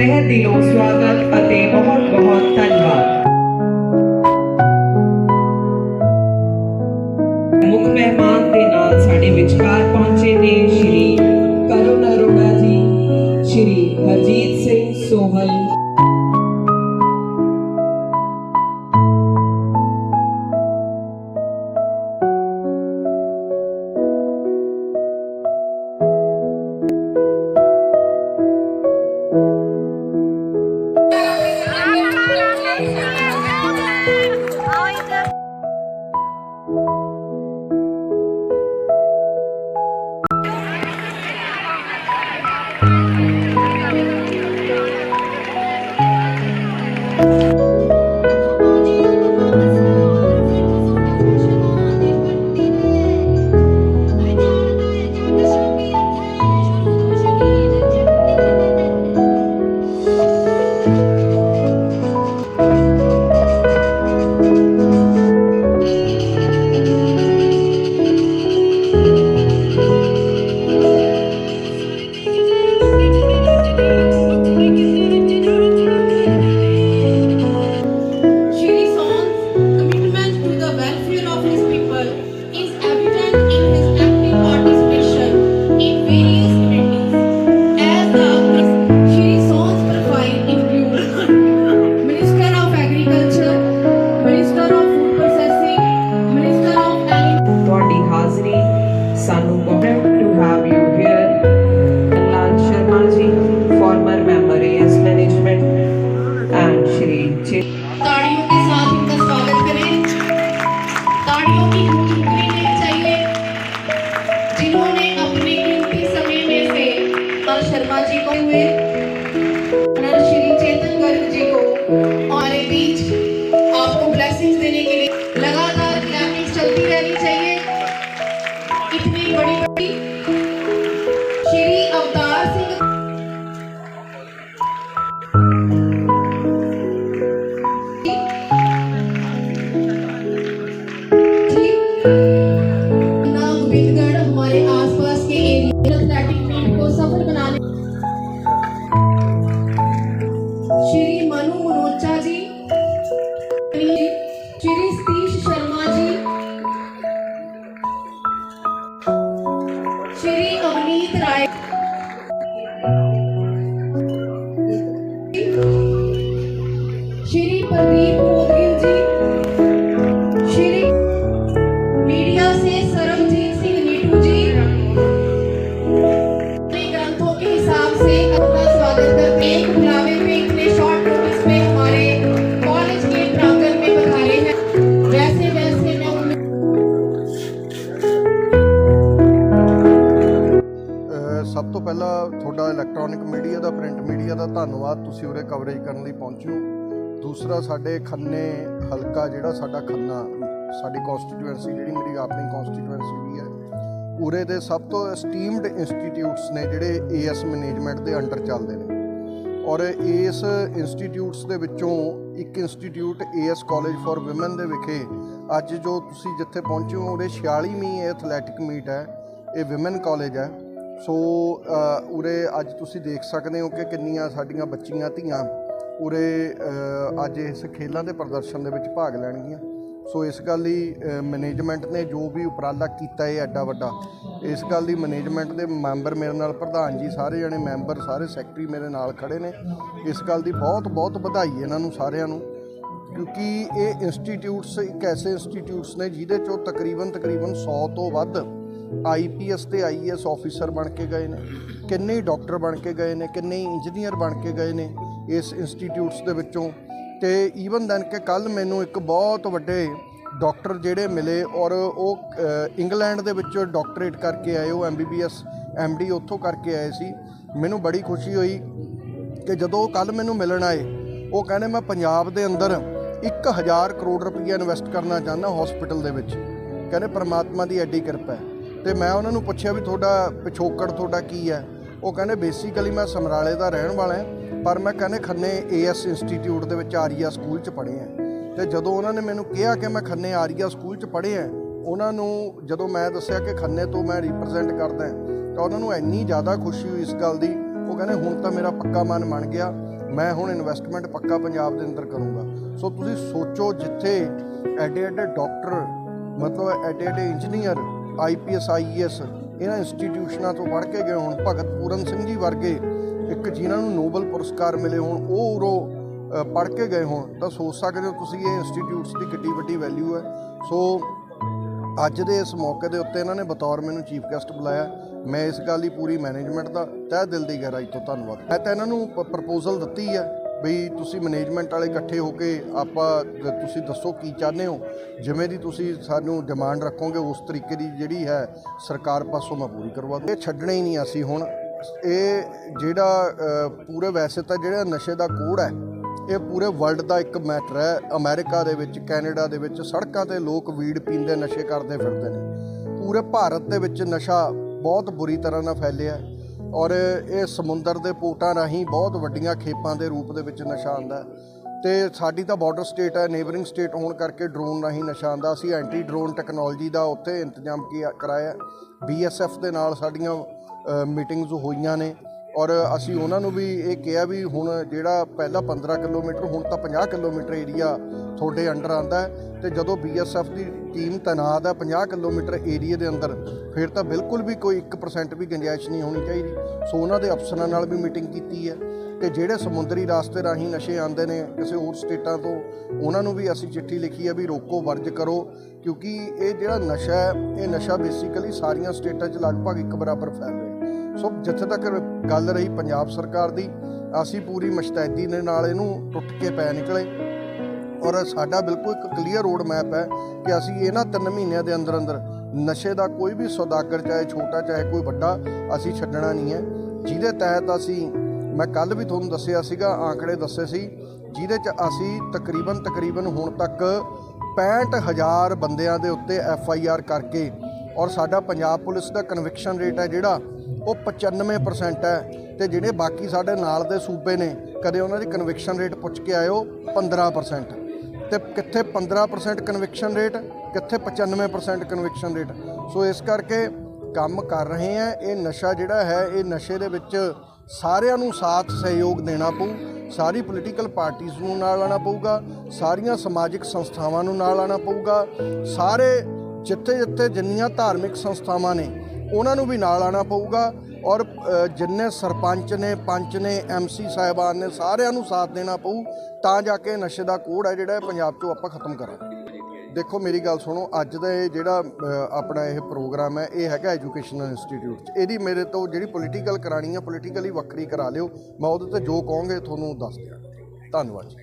ਤਹਿ ਦਿਲੋਂ ਸਵਾਗਤ ਅਤੇ ਬਹੁਤ ਬਹੁਤ ਧੰਨਵਾਦ। ਮੁੱਖ ਮਹਿਮਾਨ ਦੇ ਨਾਲ ਸਾਡੇ ਵਿਚਕਾਰ ਪਹੁੰਚੇ ਨੇ diminuir ਪ੍ਰਿੰਟ ਮੀਡੀਆ ਦਾ ਧੰਨਵਾਦ ਤੁਸੀਂ ਉਰੇ ਕਵਰੇਜ ਕਰਨ ਲਈ ਪਹੁੰਚੇ ਹੋ। ਦੂਸਰਾ, ਸਾਡੇ ਖੰਨੇ ਹਲਕਾ ਜਿਹੜਾ ਸਾਡਾ ਖੰਨਾ, ਸਾਡੀ ਕਨਸਟੀਟੂਐਂਸੀ ਜਿਹੜੀ ਮੇਰੀ ਆਪਣੀ ਕਨਸਟੀਟੂਐਂਸੀ ਵੀ ਹੈ, ਉਰੇ ਦੇ ਸਭ ਤੋਂ ਐਸਟੀਮਡ ਇੰਸਟੀਟਿਊਟਸ ਨੇ ਜਿਹੜੇ ਏਐਸ ਮੈਨੇਜਮੈਂਟ ਦੇ ਅੰਡਰ ਚੱਲਦੇ ਨੇ। ਔਰ ਇਸ ਇੰਸਟੀਟਿਊਟਸ ਦੇ ਵਿੱਚੋਂ ਇੱਕ institute AS college for women ਦੇ ਵਿਖੇ ਅੱਜ ਜੋ ਤੁਸੀਂ ਜਿੱਥੇ ਪਹੁੰਚੇ ਹੋ ਉਹਦੇ 46ਵੀਂ ਐਥਲੈਟਿਕ ਮੀਟ ਹੈ, ਇਹ ਔਮਨ ਕਾਲਜ ਹੈ। ਸੋ ਉਰੇ ਅੱਜ ਤੁਸੀਂ ਦੇਖ ਸਕਦੇ ਹੋ ਕਿ ਕਿੰਨੀਆਂ ਸਾਡੀਆਂ ਬੱਚੀਆਂ ਧੀਆਂ ਉਰੇ ਅੱਜ ਇਸ ਖੇਲਾਂ ਦੇ ਪ੍ਰਦਰਸ਼ਨ ਦੇ ਵਿੱਚ ਭਾਗ ਲੈਣਗੀਆਂ। ਸੋ, ਇਸ ਗੱਲ ਦੀ ਮੈਨੇਜਮੈਂਟ ਨੇ ਜੋ ਵੀ ਉਪਰਾਲਾ ਕੀਤਾ ਹੈ ਐਡਾ ਵੱਡਾ, ਇਸ ਗੱਲ ਦੀ ਮੈਨੇਜਮੈਂਟ ਦੇ ਮੈਂਬਰ ਮੇਰੇ ਨਾਲ ਪ੍ਰਧਾਨ ਜੀ ਸਾਰੇ ਜਣੇ, ਮੈਂਬਰ ਸਾਰੇ ਸੈਕਟਰੀ ਮੇਰੇ ਨਾਲ ਖੜੇ ਨੇ। ਇਸ ਗੱਲ ਦੀ ਬਹੁਤ ਬਹੁਤ ਵਧਾਈ ਇਹਨਾਂ ਨੂੰ ਸਾਰਿਆਂ ਨੂੰ, ਕਿਉਂਕਿ ਇਹ ਇੰਸਟੀਟਿਊਟਸ ਇੱਕ ਐਸੇ ਇੰਸਟੀਟਿਊਟਸ ਨੇ ਜਿਹਦੇ ਚੋਂ ਤਕਰੀਬਨ ਤਕਰੀਬਨ 100 ਤੋਂ ਵੱਧ ਆਈਪੀਐਸ ਤੇ ਆਈਏਐਸ ਆਫੀਸਰ ਬਣ ਕੇ ਗਏ ਨੇ, ਕਿੰਨੇ ਹੀ ਡਾਕਟਰ ਬਣ ਕੇ ਗਏ ਨੇ, ਕਿੰਨੇ ਹੀ ਇੰਜੀਨੀਅਰ ਬਣ ਕੇ ਗਏ ਨੇ ਇਸ ਇੰਸਟੀਟਿਊਟਸ ਦੇ ਵਿੱਚੋਂ। ਤੇ ਈਵਨ ਦੈਨ ਕਿ ਕੱਲ ਮੈਨੂੰ ਇੱਕ ਬਹੁਤ ਵੱਡੇ ਡਾਕਟਰ ਜਿਹੜੇ ਮਿਲੇ ਔਰ ਉਹ ਇੰਗਲੈਂਡ ਦੇ ਵਿੱਚ ਡਾਕਟਰੇਟ ਕਰਕੇ ਆਏ, ਉਹ ਐਮਬੀਬੀਐਸ ਐਮਡੀ ਉੱਥੋਂ ਕਰਕੇ ਆਏ ਸੀ। ਮੈਨੂੰ ਬੜੀ ਖੁਸ਼ੀ ਹੋਈ ਕਿ ਜਦੋਂ ਕੱਲ ਮੈਨੂੰ ਮਿਲਣ ਆਏ, ਉਹ ਕਹਿੰਦੇ ਮੈਂ ਪੰਜਾਬ ਦੇ ਅੰਦਰ 1000 ਕਰੋੜ ਰੁਪਈਆ ਇਨਵੈਸਟ ਕਰਨਾ ਚਾਹੁੰਦਾ ਹਸਪੀਟਲ ਦੇ ਵਿੱਚ। ਕਹਿੰਦੇ ਪ੍ਰਮਾਤਮਾ ਦੀ ਐਡੀ ਕਿਰਪਾ ਹੈ। ਤੇ ਮੈਂ ਉਹਨਾਂ ਨੂੰ ਪੁੱਛਿਆ ਵੀ ਤੁਹਾਡਾ ਪਿਛੋਕੜ ਤੁਹਾਡਾ ਕੀ ਹੈ? ਉਹ ਕਹਿੰਦੇ ਬੇਸਿਕਲੀ ਮੈਂ ਸਮਰਾਲੇ ਦਾ ਰਹਿਣ ਵਾਲਾ ਹਾਂ, ਪਰ ਮੈਂ ਕਹਿੰਦੇ ਖੰਨੇ ਏਐਸ ਇੰਸਟੀਚਿਊਟ ਦੇ ਵਿੱਚ ਆਰੀਆ ਸਕੂਲ 'ਚ ਪੜ੍ਹੇ ਹਾਂ। ਤੇ ਜਦੋਂ ਉਹਨਾਂ ਨੇ ਮੈਨੂੰ ਕਿਹਾ ਕਿ ਮੈਂ ਖੰਨੇ ਆਰੀਆ ਸਕੂਲ 'ਚ ਪੜ੍ਹੇ ਹਾਂ, ਉਹਨਾਂ ਨੂੰ ਜਦੋਂ ਮੈਂ ਦੱਸਿਆ ਕਿ ਖੰਨੇ ਤੋਂ ਮੈਂ ਰਿਪਰੈਜ਼ੈਂਟ ਕਰਦਾ ਤਾਂ ਉਹਨਾਂ ਨੂੰ ਇੰਨੀ ਜ਼ਿਆਦਾ ਖੁਸ਼ੀ ਹੋਈ ਇਸ ਗੱਲ ਦੀ। ਉਹ ਕਹਿੰਦੇ, ਹੁਣ ਤਾਂ ਮੇਰਾ ਪੱਕਾ ਮਨ ਬਣ ਗਿਆ, ਮੈਂ ਹੁਣ ਇਨਵੈਸਟਮੈਂਟ ਪੱਕਾ ਪੰਜਾਬ ਦੇ ਅੰਦਰ ਕਰੂੰਗਾ। ਸੋ ਤੁਸੀਂ ਸੋਚੋ ਜਿੱਥੇ ਐਡੇ ਐਡੇ ਡਾਕਟਰ, ਮਤਲਬ ਐਡੇ ਐਡੇ ਇੰਜੀਨੀਅਰ ਆਈਪੀਐਸ ਆਈਏਐਸ ਇਹਨਾਂ ਇੰਸਟੀਟਿਊਸ਼ਨਾਂ ਤੋਂ ਪੜ੍ਹ ਕੇ ਗਏ ਹੋਣ। ਭਗਤ ਪੂਰਨ ਸਿੰਘ ਜੀ ਵਰਗੇ ਇੱਕ ਜਿਨ੍ਹਾਂ ਨੂੰ ਨੋਬਲ ਪੁਰਸਕਾਰ ਮਿਲੇ ਹੋਣ, ਉਹ ਉਰੋਂ ਪੜ੍ਹ ਕੇ ਗਏ ਹੋਣ। ਤਾਂ ਸੋਚ ਸਕਦੇ ਹੋ ਤੁਸੀਂ ਇਹ ਇੰਸਟੀਟਿਊਟਸ ਦੀ ਕਿੱਡੀ ਵੱਡੀ ਵੈਲਿਊ ਹੈ। ਸੋ, ਅੱਜ ਦੇ ਇਸ ਮੌਕੇ ਦੇ ਉੱਤੇ ਇਹਨਾਂ ਨੇ ਬਤੌਰ ਮੈਨੂੰ ਚੀਫ ਗੈਸਟ ਬੁਲਾਇਆ। ਮੈਂ ਇਸ ਗੱਲ ਦੀ ਪੂਰੀ ਮੈਨੇਜਮੈਂਟ ਦਾ ਤਹਿ ਦਿਲ ਦੀ ਗਹਿਰਾਈ ਤੋਂ ਧੰਨਵਾਦ। ਮੈਂ ਤਾਂ ਇਹਨਾਂ ਨੂੰ ਪ੍ਰਪੋਜ਼ਲ ਦਿੱਤੀ ਹੈ। ਵੀ ਤੁਸੀਂ ਮੈਨੇਜਮੈਂਟ ਵਾਲੇ ਇਕੱਠੇ ਹੋ ਕੇ ਆਪਾਂ ਤੁਸੀਂ ਦੱਸੋ ਕੀ ਚਾਹੁੰਦੇ ਹੋ? ਜਿਵੇਂ ਦੀ ਤੁਸੀਂ ਸਾਨੂੰ ਡਿਮਾਂਡ ਰੱਖੋਗੇ, ਉਸ ਤਰੀਕੇ ਦੀ ਜਿਹੜੀ ਹੈ ਸਰਕਾਰ ਪਾਸੋਂ ਮੈਂ ਪੂਰੀ ਕਰਵਾ ਦੂੰ ਇਹ ਛੱਡਣਾ ਹੀ ਨਹੀਂ ਅਸੀਂ ਹੁਣ। ਇਹ ਜਿਹੜਾ ਪੂਰੇ ਵੈਸੇ ਤਾਂ ਜਿਹੜਾ ਨਸ਼ੇ ਦਾ ਕੋੜ ਹੈ, ਇਹ ਪੂਰੇ ਵਰਲਡ ਦਾ ਇੱਕ ਮੈਟਰ ਹੈ। ਅਮਰੀਕਾ ਦੇ ਵਿੱਚ, ਕੈਨੇਡਾ ਦੇ ਵਿੱਚ ਸੜਕਾਂ ਤੇ ਲੋਕ ਵੀੜ ਪੀਂਦੇ, ਨਸ਼ੇ ਕਰਦੇ ਫਿਰਦੇ ਨੇ। ਪੂਰੇ ਭਾਰਤ ਦੇ ਵਿੱਚ ਨਸ਼ਾ ਬਹੁਤ ਬੁਰੀ ਤਰ੍ਹਾਂ ਨਾਲ ਫੈਲਿਆ ਹੈ। ਔਰ ਇਹ ਸਮੁੰਦਰ ਦੇ ਪੋਟਾਂ ਰਾਹੀਂ ਬਹੁਤ ਵੱਡੀਆਂ ਖੇਪਾਂ ਦੇ ਰੂਪ ਦੇ ਵਿੱਚ ਨਸ਼ਾ ਆਉਂਦਾ ਹੈ। ਤੇ ਸਾਡੀ ਤਾਂ ਬਾਰਡਰ ਸਟੇਟ ਹੈ ਨੇਬਰਿੰਗ ਸਟੇਟ ਹੋਣ ਕਰਕੇ ਡਰੋਨ ਰਾਹੀਂ ਨਸ਼ਾ ਆਉਂਦਾ ਅਸੀਂ ਐਂਟੀ ਡਰੋਨ ਟੈਕਨੋਲੋਜੀ ਦਾ ਉੱਥੇ ਇੰਤਜ਼ਾਮ ਕੀਆ ਕਰਾਇਆ ਬੀਐਸਐਫ ਦੇ ਨਾਲ ਸਾਡੀਆਂ ਮੀਟਿੰਗਸ ਹੋਈਆਂ ਨੇ। ਔਰ ਅਸੀਂ ਉਹਨਾਂ ਨੂੰ ਵੀ ਇਹ ਕਿਹਾ ਵੀ ਹੁਣ ਜਿਹੜਾ ਪਹਿਲਾਂ 15 ਕਿਲੋਮੀਟਰ, ਹੁਣ ਤਾਂ 50 ਕਿਲੋਮੀਟਰ ਏਰੀਆ ਤੁਹਾਡੇ ਅੰਡਰ ਆਂਦਾ ਹੈ ਤੇ ਜਦੋਂ ਬੀਐਸਐਫ ਦੀ ਟੀਮ ਤੈਨਾਤ ਹੈ 50 ਕਿਲੋਮੀਟਰ ਏਰੀਆ ਦੇ ਅੰਦਰ, ਫਿਰ ਤਾਂ ਬਿਲਕੁਲ ਵੀ ਕੋਈ 1% ਵੀ ਗੁੰਜਾਇਸ਼ ਨਹੀਂ ਹੋਣੀ ਚਾਹੀਦੀ। ਸੋ ਉਹਨਾਂ ਦੇ ਅਫਸਰਾਂ ਨਾਲ ਵੀ ਮੀਟਿੰਗ ਕੀਤੀ ਹੈ ਤੇ ਜਿਹੜੇ ਸਮੁੰਦਰੀ ਰਾਸਤੇ ਰਾਹੀਂ ਨਸ਼ੇ ਆਉਂਦੇ ਨੇ ਕਿਸੇ ਹੋਰ ਸਟੇਟਾਂ ਤੋਂ, ਉਹਨਾਂ ਨੂੰ ਵੀ ਅਸੀਂ ਚਿੱਠੀ ਲਿਖੀ ਹੈ ਵੀ ਰੋਕੋ, ਵਰਜ ਕਰੋ, ਕਿਉਂਕਿ ਇਹ ਜਿਹੜਾ ਨਸ਼ਾ ਹੈ, ਇਹ ਨਸ਼ਾ ਬੇਸਿਕਲੀ ਸਾਰੀਆਂ ਸਟੇਟਾਂ 'ਚ ਲਗਭਗ ਇੱਕ ਬਰਾਬਰ ਫੈਲ ਰਿਹਾ ਸੋ ਜਿੱਥੇ ਤੱਕ ਗੱਲ ਰਹੀ ਪੰਜਾਬ ਸਰਕਾਰ ਦੀ, ਅਸੀਂ ਪੂਰੀ ਮੁਸ਼ਤੈਦੀ ਦੇ ਨਾਲ ਇਹਨੂੰ ਟੁੱਟ ਕੇ ਪੈ ਨਿਕਲੇ। ਔਰ ਸਾਡਾ ਬਿਲਕੁਲ ਇੱਕ ਕਲੀਅਰ ਰੋਡ ਮੈਪ ਹੈ ਕਿ ਅਸੀਂ ਇਹਨਾਂ ਤਿੰਨ ਮਹੀਨਿਆਂ ਦੇ ਅੰਦਰ ਅੰਦਰ ਨਸ਼ੇ ਦਾ ਕੋਈ ਵੀ ਸੌਦਾਗਰ, ਚਾਹੇ ਛੋਟਾ, ਚਾਹੇ ਕੋਈ ਵੱਡਾ, ਅਸੀਂ ਛੱਡਣਾ ਨਹੀਂ ਹੈ। ਜਿਹਦੇ ਤਹਿਤ ਅਸੀਂ, ਮੈਂ ਕੱਲ ਵੀ ਤੁਹਾਨੂੰ ਦੱਸਿਆ ਸੀਗਾ ਆંકੜੇ ਦੱਸੇ ਸੀ, ਜਿਹਦੇ ਚ ਅਸੀਂ ਤਕਰੀਬਨ ਤਕਰੀਬਨ ਹੁਣ ਤੱਕ 65000 ਬੰਦਿਆਂ ਦੇ ਉੱਤੇ ਐਫ ਆਈ ਆਰ ਕਰਕੇ, ਔਰ ਸਾਡਾ ਪੰਜਾਬ ਪੁਲਿਸ ਦਾ ਕਨਵਿਕਸ਼ਨ ਰੇਟ ਹੈ ਜਿਹੜਾ ਉਹ 95% ਹੈ ਤੇ ਜਿਹੜੇ ਬਾਕੀ ਸਾਡੇ ਨਾਲ ਦੇ ਸੂਬੇ ਨੇ, ਕਦੇ ਉਹਨਾਂ ਦੀ ਕਨਵਿਕਸ਼ਨ ਰੇਟ ਪੁੱਛ ਕੇ ਆਇਓ 15% ਤੇ ਕਿੱਥੇ 15% ਕਨਵਿਕਸ਼ਨ ਰੇਟ ਕਿੱਥੇ 95% ਕਨਵਿਕਸ਼ਨ ਰੇਟ ਸੋ ਇਸ ਕਰਕੇ ਕੰਮ ਕਰ ਰਹੇ ਆ, ਇਹ ਨਸ਼ਾ ਜਿਹੜਾ ਹੈ, ਇਹ ਨਸ਼ੇ ਦੇ ਵਿੱਚ ਸਾਰਿਆਂ ਨੂੰ ਸਾਥ ਸਹਿਯੋਗ ਦੇਣਾ ਪਊ, ਸਾਰੀ ਪੋਲੀਟੀਕਲ ਪਾਰਟੀਆਂ ਨੂੰ ਨਾਲ ਆਣਾ ਪਊਗਾ, ਸਾਰੀਆਂ ਸਮਾਜਿਕ ਸੰਸਥਾਵਾਂ ਨੂੰ ਨਾਲ ਆਣਾ ਪਊਗਾ, ਸਾਰੇ ਜਿੱਥੇ ਜਿੱਥੇ ਜਿੰਨੀਆਂ ਧਾਰਮਿਕ ਸੰਸਥਾਵਾਂ ਨੇ ਉਹਨਾਂ ਨੂੰ ਵੀ ਨਾਲ ਆਣਾ ਪਊਗਾ ਔਰ ਜਿੰਨੇ ਸਰਪੰਚ ਨੇ, ਪੰਚ ਨੇ ਐਮਸੀ ਸਾਹਿਬਾਨ ਨੇ ਸਾਰਿਆਂ ਨੂੰ ਸਾਥ ਦੇਣਾ ਪਊ, ਤਾਂ ਜਾ ਕੇ ਨਸ਼ੇ ਦਾ ਕੋੜ ਹੈ ਜਿਹੜਾ ਪੰਜਾਬ 'ਚੋਂ ਆਪਾਂ ਖਤਮ ਕਰਾਂਗੇ। ਦੇਖੋ, ਮੇਰੀ ਗੱਲ ਸੁਣੋ, ਅੱਜ ਦਾ ਇਹ ਜਿਹੜਾ ਆਪਣਾ ਇਹ ਪ੍ਰੋਗਰਾਮ ਹੈ, ਇਹ ਹੈਗਾ ਐਜੂਕੇਸ਼ਨਲ ਇੰਸਟੀਚਿਊਟ 'ਚ। ਇਹਦੀ ਮੇਰੇ ਤੋਂ ਜਿਹੜੀ ਪੋਲੀਟੀਕਲ ਕਰਾਣੀ ਹੈ, ਪੋਲੀਟੀਕਲੀ ਵੱਖਰੀ ਕਰਾ ਲਿਓ। ਮੈਂ ਉਹਦੇ ਤੇ ਜੋ ਕਹੋਗੇ, ਤੁਹਾਨੂੰ ਦੱਸ ਦਿਆਂ ਧੰਨਵਾਦ ਜੀ।